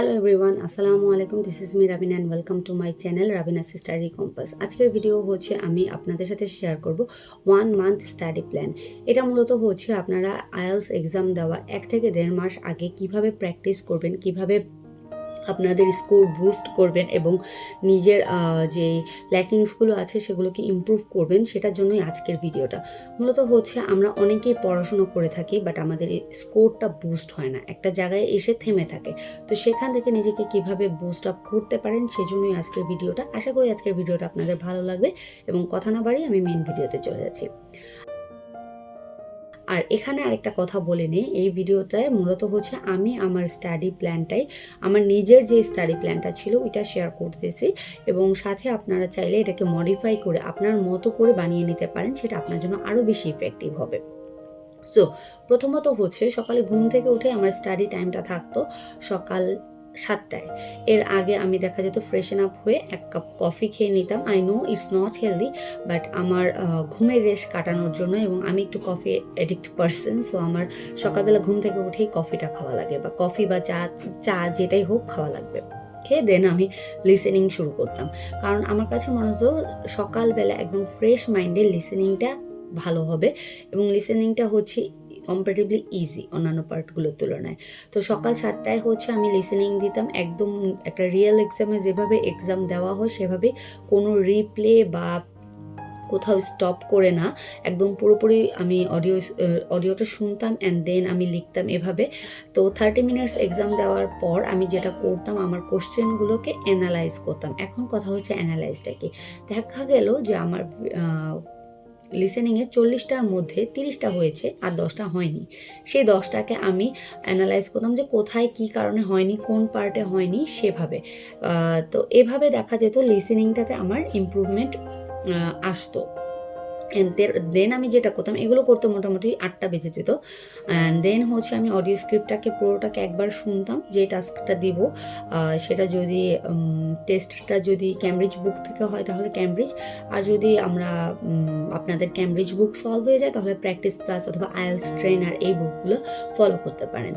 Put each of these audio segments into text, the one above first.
Hello everyone আসসালামু আলাইকুম this is me Rabina and welcome to my channel Rabina study compass আজকের video হচ্ছে আমি আপনাদের সাথে শেয়ার করব ওয়ান মান্থ স্টাডি প্ল্যান এটা মূলত হচ্ছে আপনারা আয়েলস এক্সাম দেওয়া এক থেকে দেড় মাস আগে কীভাবে প্র্যাকটিস করবেন, কীভাবে আপনাদের স্কোর বুস্ট করবেন এবং নিজের যে ল্যাকিংসগুলো আছে সেগুলোকে ইমপ্রুভ করবেন, সেটার জন্যই আজকের ভিডিওটা। মূলত হচ্ছে আমরা অনেকেই পড়াশুনো করে থাকি, বাট আমাদের স্কোরটা বুস্ট হয় না। একটা জায়গায় এসে থেমে থাকে। তো সেখান থেকে নিজেকে কীভাবে বুস্ট আপ করতে পারেন, সেজন্যই আজকের ভিডিওটা। আশা করি আজকের ভিডিওটা আপনাদের ভালো লাগবে এবং কথা না বাড়িয়ে আমি মেন ভিডিওতে চলে যাচ্ছি। আর এখানে আরেকটা কথা বলে নিই, এই ভিডিওটায় মূলত হচ্ছে আমি আমার স্টাডি প্ল্যানটাই আমার নিজের যে স্টাডি প্ল্যানটা ছিল ওইটা শেয়ার করতেছি এবং সাথে আপনারা চাইলে এটাকে মডিফাই করে আপনার মতো করে বানিয়ে নিতে পারেন, সেটা আপনার জন্য আরও বেশি ইফেক্টিভ হবে। সো প্রথমত হচ্ছে সকালে ঘুম থেকে উঠে আমার স্টাডি টাইমটা থাকতো, সকাল সাতটায়। এর আগে আমি দেখা যেত ফ্রেশন আপ হয়ে এক কাপ কফি খেয়ে নিতাম। I know it's not healthy but আমার ঘুমের রেশ কাটানোর জন্য এবং আমি একটু কফি এডিক্ট পারসন সো আমার সকালবেলা ঘুম থেকে উঠেই কফিটা খাওয়া লাগে বা কফি বা চা চা যেটাই হোক খাওয়া লাগবে। খেয়ে দেন আমি লিসেনিং শুরু করতাম। কারণ আমার কাছে মনে হতো সকালবেলা একদম ফ্রেশ মাইন্ডে লিসেনিংটা ভালো হবে এবং লিসেনিংটা হচ্ছে কম্পারেটিভলি ইজি অন্যান্য পার্টগুলোর তুলনায়। তো সকাল সাতটায় হচ্ছে আমি লিসেনিং দিতাম, একদম একটা রিয়েল এক্সামে যেভাবে এক্সাম দেওয়া হয়, সেভাবে কোনো রিপ্লে বা কোথাও স্টপ করে না। একদম পুরোপুরি আমি অডিও অডিওটা শুনতাম অ্যান্ড দেন আমি লিখতাম এভাবে। তো থার্টি মিনিটস এক্সাম দেওয়ার পর আমি যেটা করতাম, আমার কোশ্চেনগুলোকে অ্যানালাইজ করতাম। এখন কথা হচ্ছে অ্যানালাইজটা কি? দেখা গেল যে আমার লিসেনিংয়ে চল্লিশটার মধ্যে তিরিশটা হয়েছে আর দশটা হয়নি। সেই দশটাকে আমি অ্যানালাইজ করতাম যে কোথায় কি কারণে হয়নি, কোন পার্টে হয়নি সেভাবে। তো এভাবে দেখা যেত লিসেনিংটাতে আমার ইম্প্রুভমেন্ট আসতো। দেন আমি যেটা করতাম, এগুলো করতে মোটামুটি আটটা বেজে যেত। অ্যান্ড দেন হচ্ছে আমি অডিও স্ক্রিপ্টটাকে পুরোটাকে একবার শুনতাম, যে টাস্কটা দিব। সেটা যদি টেস্টটা যদি ক্যামব্রিজ বুক থেকে হয়, তাহলে ক্যামব্রিজ আর যদি আমরা আপনাদের ক্যামব্রিজ বুক সলভ হয়ে যায়, তাহলে প্র্যাকটিস প্লাস অথবা আইএলস ট্রেনার এই বুকগুলো ফলো করতে পারেন।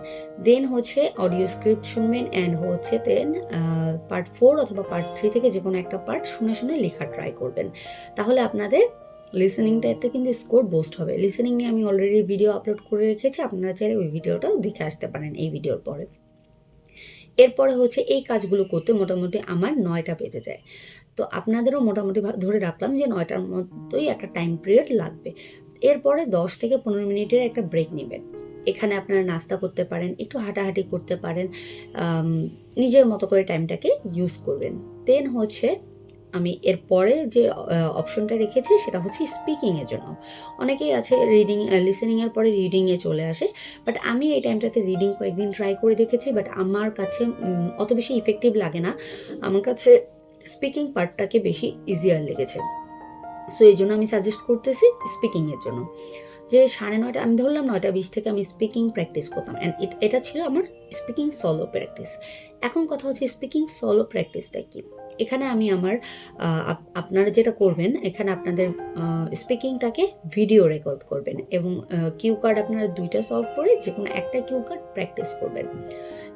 দেন হচ্ছে অডিও স্ক্রিপ্ট শুনবেন অ্যান্ড হচ্ছে দেন পার্ট ফোর অথবা পার্ট থ্রি থেকে যে কোনো একটা পার্ট শুনে শুনে লেখা ট্রাই করবেন। তাহলে আপনাদের লিসেনিংটাতে কিন্তু স্কোর বুস্ট হবে। লিসেনিং নিয়ে আমি অলরেডি ভিডিও আপলোড করে রেখেছি, আপনারা চাইলে ওই ভিডিওটাও দেখে আসতে পারেন এই ভিডিওর পরে। এরপরে হচ্ছে এই কাজগুলো করতে মোটামুটি আমার নয়টা বেজে যায়। তো আপনাদেরও মোটামুটি ধরে রাখলাম যে নয়টার মতোই একটা টাইম পিরিয়ড লাগবে। এরপরে দশ থেকে পনেরো মিনিটের একটা ব্রেক নেবেন। এখানে আপনারা নাস্তা করতে পারেন, একটু হাঁটাহাঁটি করতে পারেন নিজের মতো করে টাইমটাকে ইউজ করবেন। দেন হচ্ছে আমি এরপরে যে অপশনটা রেখেছি সেটা হচ্ছে স্পিকিংয়ের জন্য। অনেকেই আছে রিডিং লিসেনিংয়ের পরে রিডিংয়ে চলে আসে বাট আমি এই টাইমটাতে রিডিং কয়েকদিন ট্রাই করে দেখেছি বাট আমার কাছে অত বেশি ইফেক্টিভ লাগে না। আমার কাছে স্পিকিং পার্টটাকে বেশি ইজিয়ার লেগেছে। সো এই জন্য আমি সাজেস্ট করতেছি স্পিকিংয়ের জন্য। যে, সাড়ে নয়টা, আমি ধরলাম নয়টা বিশ থেকে আমি স্পিকিং প্র্যাকটিস করতাম অ্যান্ড এটা ছিল আমার স্পিকিং সলো প্র্যাকটিস এখন কথা হচ্ছে স্পিকিং সলো প্র্যাকটিসটা কি? এখানে আমি আমার আপনারা যেটা করবেন, এখানে আপনাদের স্পিকিংটাকে ভিডিও রেকর্ড করবেন এবং কিউ কার্ড আপনারা দুইটা সলভ করে যে কোনো একটা কিউ কার্ড প্র্যাকটিস করবেন।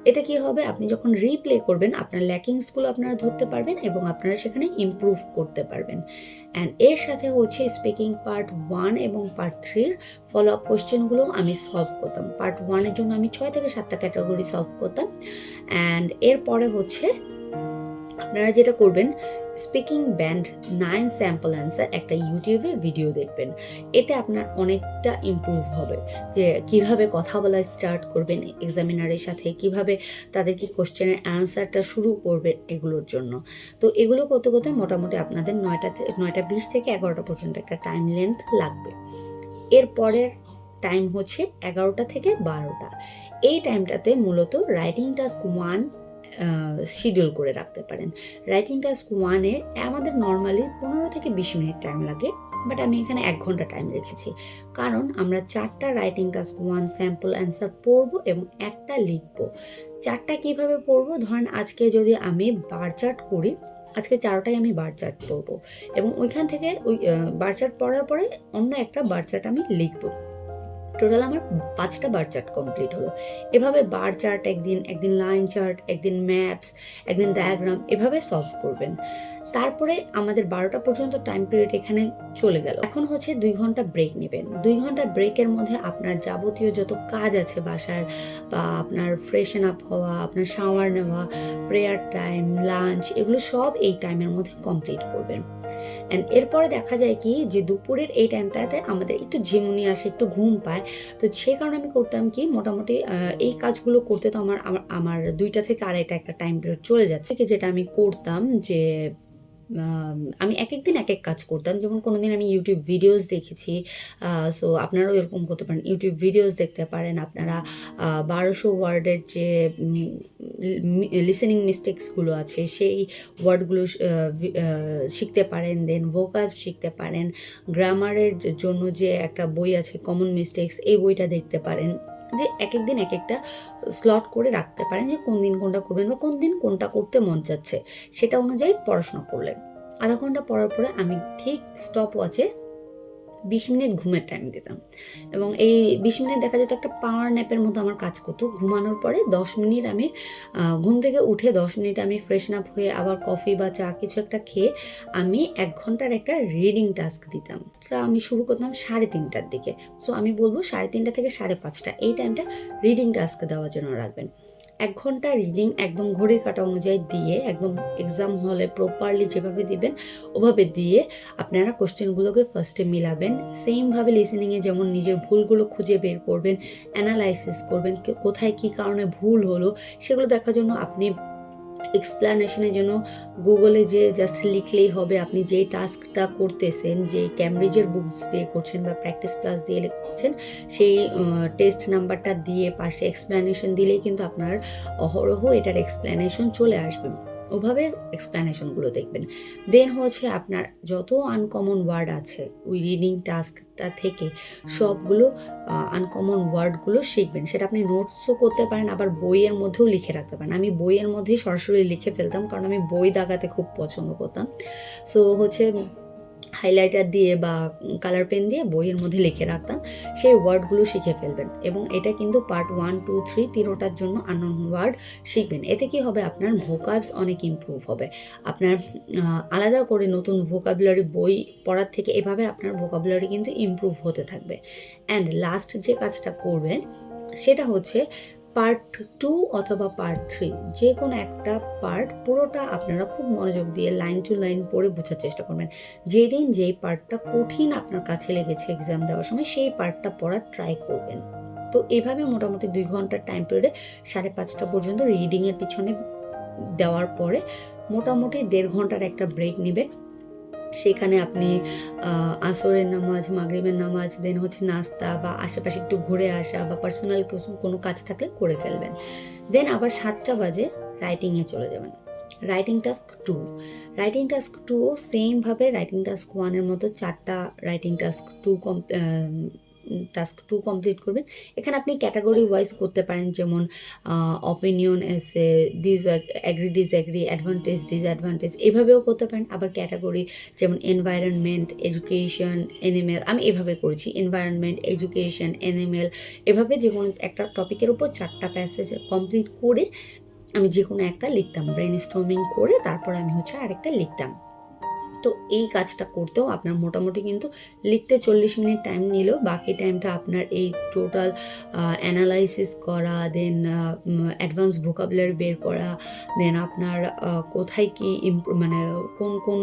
এতে কি হবে? আপনি যখন রিপ্লে করবেন, আপনার ল্যাকিংসগুলো আপনারা ধরতে পারবেন এবং আপনারা সেখানে ইমপ্রুভ করতে পারবেন। অ্যান্ড এর সাথে হচ্ছে স্পিকিং পার্ট ওয়ান এবং পার্ট থ্রির ফলো আপ কোশ্চেনগুলো আমি সলভ করতাম। পার্ট ওয়ানের জন্য আমি ছয় থেকে সাতটা ক্যাটাগরি সলভ করতাম। অ্যান্ড এরপরে হচ্ছে আপনারা যেটা করবেন speaking band nine sample answer একটা ইউটিউবে ভিডিও দেখবেন। এতে আপনার অনেকটা ইমপ্রুভ হবে। যে কীভাবে কথা বলা স্টার্ট করবেন এক্সামিনারের সাথে, কীভাবে তাদেরকে কোশ্চেনের অ্যান্সারটা শুরু করবেন এগুলোর জন্য। তো এগুলো করতে করতে মোটামুটি আপনাদের নয়টা নয়টা বিশ থেকে এগারোটা পর্যন্ত একটা টাইম লেন্থ লাগবে। এরপরের টাইম হচ্ছে এগারোটা থেকে বারোটা। এই টাইমটাতে মূলত রাইটিং টাস্ক ওয়ান শিডিউল করে রাখতে পারেন। রাইটিং টাস্ক ওয়ানে আমাদের নর্মালি পনেরো থেকে বিশ মিনিট টাইম লাগে বাট আমি এখানে এক ঘণ্টা টাইম রেখেছি। কারণ আমরা চারটা writing task one sample answer পড়ব এবং একটা লিখব। চারটা কীভাবে পড়ব? ধরেন আজকে যদি আমি বার চার্ট করি, আজকে চারটায় আমি বার চার্ট পড়ব এবং ওইখান থেকে ওই বার চার্ট পড়ার পরে অন্য একটা বার চার্ট আমি লিখব। টোটাল আমার পাঁচটা বার চার্ট কমপ্লিট হলো। এভাবে বার চার্ট একদিন একদিন লাইন চার্ট একদিন ম্যাপস একদিন ডায়াগ্রাম এভাবে সলভ করবেন। তারপরে আমাদের বারোটা পর্যন্ত টাইম পিরিয়ড এখানে চলে গেল। এখন হচ্ছে দুই ঘণ্টা ব্রেক নেবেন। দুই ঘণ্টা ব্রেকের মধ্যে আপনার যাবতীয় যত কাজ আছে বাসার বা আপনার ফ্রেশন আপ হওয়া, আপনার শাওয়ার নেওয়া প্রেয়ার টাইম লাঞ্চ এগুলো সব এই টাইমের মধ্যে কমপ্লিট করবেন। অ্যান্ড এরপরে দেখা যায় কি যে দুপুরের এই টাইমটাতে আমাদের একটু ঝিমুনি আসে, একটু ঘুম পায়। তো সে কারণে আমি করতাম কি মোটামুটি এই কাজগুলো করতে তো আমার, আমার- দুইটা থেকে আড়াইটা একটা টাইম পিরিয়ড চলে যাচ্ছে। কি যেটা আমি করতাম যে আম, এক এক দিন এক এক কাজ করতাম। যেমন কোনো দিন আমি ইউটিউব ভিডিওস দেখেছি সো আপনারাও এরকম করতে পারেন। ইউটিউব ভিডিওস দেখতে পারেন। আপনারা বারোশো ওয়ার্ডের যে লিসেনিং মিস্টেক্সগুলো আছে সেই ওয়ার্ডগুলো শিখতে পারেন। দেন ভোকাব শিখতে পারেন। গ্রামারের জন্য যে একটা বই আছে কমন মিস্টেক্স এই বইটা দেখতে পারেন। যে এক এক দিন এক একটা স্লট করে রাখতে পারেন যে কোন দিন কোনটা করবেন বা কোন দিন কোনটা করতে মন চাচ্ছে সেটা অনুযায়ী পড়াশোনা করলেন। আধা ঘণ্টা পড়ার পরে আমি ঠিক স্টপ ওয়াচে বিশ মিনিট ঘুমের টাইম দিতাম। এবং এই বিশ মিনিট দেখা যেত একটা পাওয়ার ন্যাপের মতো আমার কাজ করতো। ঘুমানোর পরে দশ মিনিট আমি ঘুম থেকে উঠে দশ মিনিট আমি ফ্রেশন আপ হয়ে আবার কফি বা চা কিছু একটা খেয়ে আমি এক ঘণ্টার একটা রিডিং টাস্ক দিতাম। সেটা আমি শুরু করতাম সাড়ে তিনটার দিকে। সো আমি বলব সাড়ে তিনটা থেকে সাড়ে পাঁচটা এই টাইমটা রিডিং টাস্ক দেওয়ার জন্য রাখবেন। এক ঘণ্টা রিডিং একদম ঘড়ির কাটা অনুযায়ী দিয়ে, একদম এক্সাম হলে প্রপারলি যেভাবে দিবেন, ওভাবে দিয়ে আপনারা কোশ্চেনগুলোকে ফার্স্টে মিলাবেন। সেমভাবে লিসেনিংয়ে যেমন নিজের ভুলগুলো খুঁজে বের করবেন অ্যানালাইসিস করবেন কোথায় কি কারণে ভুল হলো, সেগুলো দেখার জন্য আপনি এক্সপ্লানেশনের জন্য গুগলে যে জাস্ট লিখলেই হবে, আপনি যেই টাস্কটা করতেছেন যে ক্যামব্রিজের বুকস দিয়ে করছেন বা প্র্যাকটিস ক্লাস দিয়ে লিখছেন, সেই টেস্ট নাম্বারটা দিয়ে পাশে এক্সপ্লানেশন দিলেই কিন্তু আপনার অহরহ এটার এক্সপ্লানেশন চলে আসবে। ওভাবে এক্সপ্লানেশনগুলো দেখবেন। দেন হচ্ছে আপনার যত আনকমন ওয়ার্ড আছে, ওই রিডিং টাস্কটা থেকে সবগুলো আনকমন ওয়ার্ডগুলো শিখবেন। সেটা আপনি নোটসও করতে পারেন, আবার বইয়ের মধ্যেও লিখে রাখতে পারেন। আমি বইয়ের মধ্যেই সরাসরি লিখে ফেলতাম, কারণ আমি বই দাগাতে খুব পছন্দ করতাম। সো হচ্ছে হাইলাইটার দিয়ে বা কালার পেন দিয়ে বইয়ের মধ্যে লিখে রাখতাম, সেই ওয়ার্ডগুলো শিখে ফেলবেন। এবং এটা কিন্তু পার্ট ওয়ান টু থ্রি তিনোটার জন্য আননোন ওয়ার্ড শিখবেন। এতে কি হবে? আপনার ভোকাবস অনেক ইমপ্রুভ হবে। আপনার আলাদা করে নতুন ভোকাবুলারি বই পড়ার থেকে এভাবে আপনার ভোকাবুলারি কিন্তু ইমপ্রুভ হতে থাকবে। অ্যান্ড লাস্ট যে কাজটা করবেন, সেটা হচ্ছে পার্ট টু অথবা পার্ট থ্রি যে কোনো একটা পার্ট পুরোটা আপনারা খুব মনোযোগ দিয়ে লাইন টু লাইন পড়ে বোঝার চেষ্টা করবেন। যেদিন যেই পার্টটা কঠিন আপনার কাছে লেগেছে এক্সাম দেওয়ার সময়, সেই পার্টটা পড়ার ট্রাই করবেন। তো এভাবে মোটামুটি দুই ঘণ্টার টাইম পিরিয়ডে সাড়ে পাঁচটা পর্যন্ত রিডিংয়ের পিছনে দেওয়ার পরে মোটামুটি দেড় ঘণ্টার একটা ব্রেক নেবেন। সেখানে আপনি আসরের নামাজ, মাগরিবের নামাজ দেন হচ্ছে নাস্তা বা আশেপাশে একটু ঘুরে আসা বা পার্সোনাল কোনো কাজ থাকলে করে ফেলবেন। দেন আবার সাতটা বাজে রাইটিংয়ে চলে যাবেন। Writing task two writing task two সেমভাবে রাইটিং টাস্ক ওয়ানের মতো চারটা রাইটিং টাস্ক টু কম টাস্ক টু কমপ্লিট করবেন। এখানে আপনি ক্যাটাগরি ওয়াইজ করতে পারেন, যেমন opinion essay disagree disagree advantage disadvantage এভাবেও করতে পারেন। আবার ক্যাটাগরি যেমন এনভায়রনমেন্ট এডুকেশন এনিমেল আমি এভাবে করেছি। এনভায়রনমেন্ট এডুকেশন এনিমেল এভাবে যে কোনো একটা টপিকের উপর চারটা প্যাসেজ কমপ্লিট করে আমি যে কোনো একটা লিখতাম। ব্রেন স্টর্মিং করে তারপর আমি হচ্ছে আরেকটা লিখতাম। তো এই কাজটা করতেও আপনার মোটামুটি কিন্তু লিখতে চল্লিশ মিনিট টাইম নিল বাকি টাইমটা আপনার এই টোটাল অ্যানালাইসিস করা দেন অ্যাডভান্স ভোকাবুলারি বের করা দেন আপনার কোথায় কি মানে কোন কোন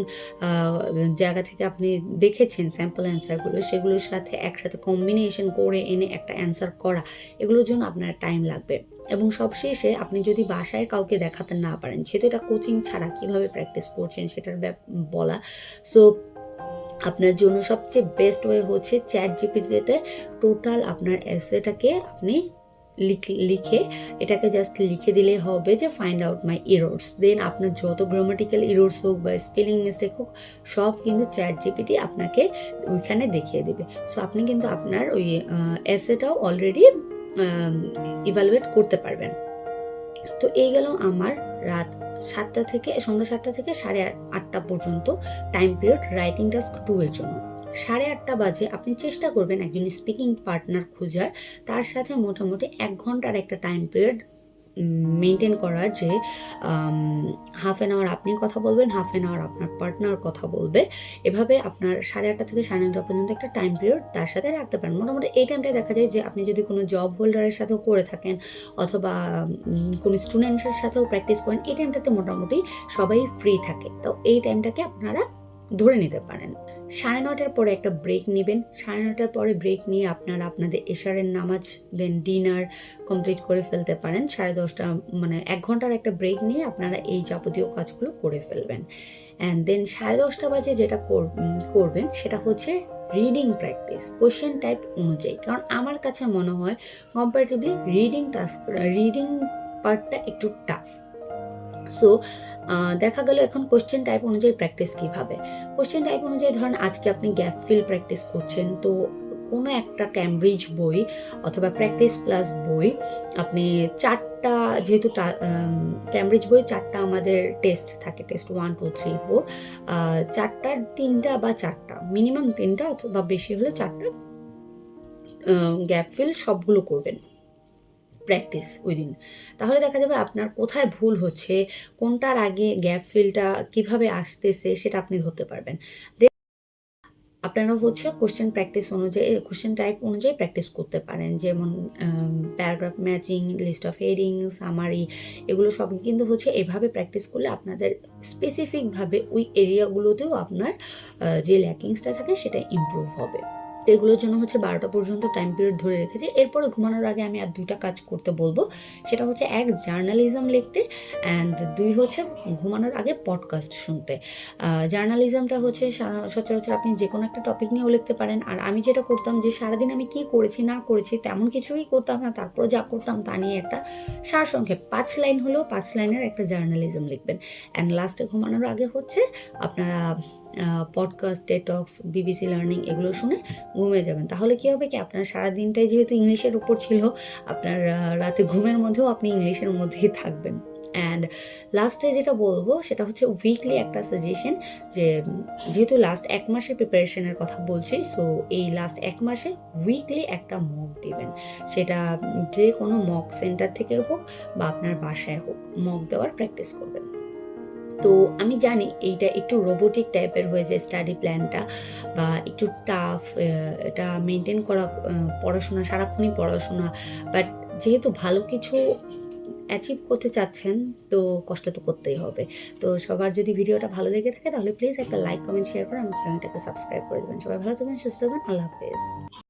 জায়গা থেকে আপনি দেখেছেন স্যাম্পল অ্যান্সারগুলো সেগুলোর সাথে একসাথে কম্বিনেশন করে এনে একটা অ্যান্সার করা, এগুলোর জন্য আপনার টাইম লাগবে। এবং সবশেষে আপনি যদি বাসায় কাউকে দেখাতে না পারেন সেটা এটা কোচিং ছাড়া কীভাবে প্র্যাকটিস করছেন সেটার বলা। সো আপনার জন্য সবচেয়ে বেস্ট ওয়ে হচ্ছে চ্যাট জিপিটিতে টোটাল আপনার এসেটাকে আপনি লিখ- লিখে এটাকে জাস্ট লিখে দিলে হবে যে find out my errors then আপনার যত গ্রামাটিক্যাল ইরোর্স হোক বা স্পেলিং মিস্টেক হোক, সব কিন্তু চ্যাট জিপিটি আপনাকে ওইখানে দেখিয়ে দেবে। সো আপনি কিন্তু আপনার ওই এসেটাও অলরেডি ইভালুয়েট করতে পারবেন। তো এই গেল আমার রাত সাতটা থেকে, সন্ধ্যা সাতটা থেকে সাড়ে আট- আটটা পর্যন্ত time period writing task two এর জন্য। সাড়ে আটটা বাজে আপনি চেষ্টা করবেন একজন স্পিকিং পার্টনার খোঁজার, তার সাথে মোটামুটি এক ঘণ্টার একটা টাইম পিরিয়ড মেনটেন করার যে হাফ অ্যান আওয়ার আপনি কথা বলবেন হাফ অ্যান আওয়ার আপনার পার্টনার কথা বলবে। এভাবে আপনার সাড়ে আটটা থেকে সাড়ে নটা পর্যন্ত একটা টাইম পিরিয়ড তার সাথে রাখতে পারেন। মোটামুটি এই টাইমটায় দেখা যায় যে, আপনি যদি কোনো জব হোল্ডারের সাথেও করে থাকেন অথবা কোনো স্টুডেন্টসের সাথেও প্র্যাকটিস করেন, এই টাইমটাতে মোটামুটি সবাই ফ্রি থাকে। তো এই টাইমটাকে আপনারা ধরে নিতে পারেন। সাড়ে নটার পরে একটা ব্রেক নেবেন। সাড়ে নটার পরে ব্রেক নিয়ে আপনারা আপনাদের এশারের নামাজ দেন ডিনার কমপ্লিট করে ফেলতে পারেন। সাড়ে দশটা মানে এক ঘণ্টার একটা ব্রেক নিয়ে আপনারা এই যাবতীয় কাজগুলো করে ফেলবেন। অ্যান্ড দেন সাড়ে দশটা বাজে যেটা কর- করবেন সেটা হচ্ছে রিডিং প্র্যাকটিস কোশ্চেন টাইপ অনুযায়ী। কারণ আমার কাছে মনে হয় কম্পারেটিভলি রিডিং টাস্ক রিডিং পার্টটা একটু টাফ সো দেখা গেল এখন কোশ্চেন টাইপ অনুযায়ী প্র্যাকটিস কীভাবে? কোশ্চেন টাইপ অনুযায়ী ধরেন আজকে আপনি গ্যাপ ফিল প্র্যাকটিস করছেন, তো কোনো একটা ক্যামব্রিজ বই অথবা প্র্যাকটিস প্লাস বই আপনি চারটা যেহেতু ক্যামব্রিজ বই চারটা আমাদের টেস্ট থাকে test one two three four চারটার তিনটা বা চারটা মিনিমাম তিনটা অথবা বেশি হলে চারটা গ্যাপ ফিল সবগুলো করবেন। প্র্যাকটিস উইদিন তাহলে দেখা যাবে আপনার কোথায় ভুল হচ্ছে, কোনটার আগে গ্যাপ ফিলটা কীভাবে আসতেছে সেটা আপনি ধরতে পারবেন। আপনারা হচ্ছে কোশ্চেন প্র্যাকটিস অনুযায়ী কোশ্চেন টাইপ অনুযায়ী প্র্যাকটিস করতে পারেন। যেমন paragraph matching list of heading summary এগুলো সব কিন্তু হচ্ছে এভাবে প্র্যাকটিস করলে আপনাদের স্পেসিফিকভাবে ওই এরিয়াগুলোতেও আপনার যে ল্যাকিংসটা থাকে সেটা ইমপ্রুভ হবে। তো এগুলোর জন্য হচ্ছে বারোটা পর্যন্ত টাইম পিরিয়ড ধরে রেখেছি। এরপরে ঘুমানোর আগে আমি আর দুইটা কাজ করতে বলব। সেটা হচ্ছে এক জার্নালিজম লিখতে অ্যান্ড দুই হচ্ছে ঘুমানোর আগে পডকাস্ট শুনতে। জার্নালিজমটা হচ্ছে সচরাচর আপনি যে কোনো একটা টপিক নিয়েও লিখতে পারেন। আর আমি যেটা করতাম যে সারাদিন আমি কি করেছি, না করেছি, তেমন কিছুই করতাম না, তারপর যা করতাম তা নিয়ে একটা সারসংক্ষেপ। পাঁচ লাইন হলেও পাঁচ লাইনের একটা জার্নালিজম লিখবেন। অ্যান্ড লাস্টে ঘুমানোর আগে হচ্ছে আপনারা পডকাস্ট টেটক্স বিবিসি লার্নিং এগুলো শুনে ঘুমিয়ে যাবেন। তাহলে কি হবে কি? আপনার সারা দিনটাই যেহেতু ইংলিশের উপর ছিল, আপনার রাতে ঘুমের মধ্যেও আপনি ইংলিশের মধ্যেই থাকবেন। অ্যান্ড লাস্টে যেটা বলব, সেটা হচ্ছে উইকলি একটা সাজেশন যে, যেহেতু লাস্ট এক মাসের প্রিপারেশনের কথা বলছি সো এই লাস্ট এক মাসে উইকলি একটা মক দেবেন। সেটা যে কোনো মক সেন্টার থেকে হোক বা আপনার বাসায় হোক মক দেওয়ার প্র্যাকটিস করবেন। তো আমি জানি এইটা একটু রোবোটিক টাইপের হয়ে যায় স্টাডি প্ল্যানটা বা একটু টাফ এটা মেনটেন করা পড়াশোনা, সারাক্ষণই পড়াশোনা। বাট যেহেতু ভালো কিছু অ্যাচিভ করতে চাচ্ছেন, তো কষ্ট তো করতেই হবে। তো সবার যদি ভিডিওটা ভালো লেগে থাকে, তাহলে প্লিজ একটা লাইক কমেন্ট শেয়ার করে আমার চ্যানেলটাকে সাবস্ক্রাইব করে দেবেন। সবাই ভালো থাকবেন, সুস্থ থাকবেন, আল্লাহ হাফেজ।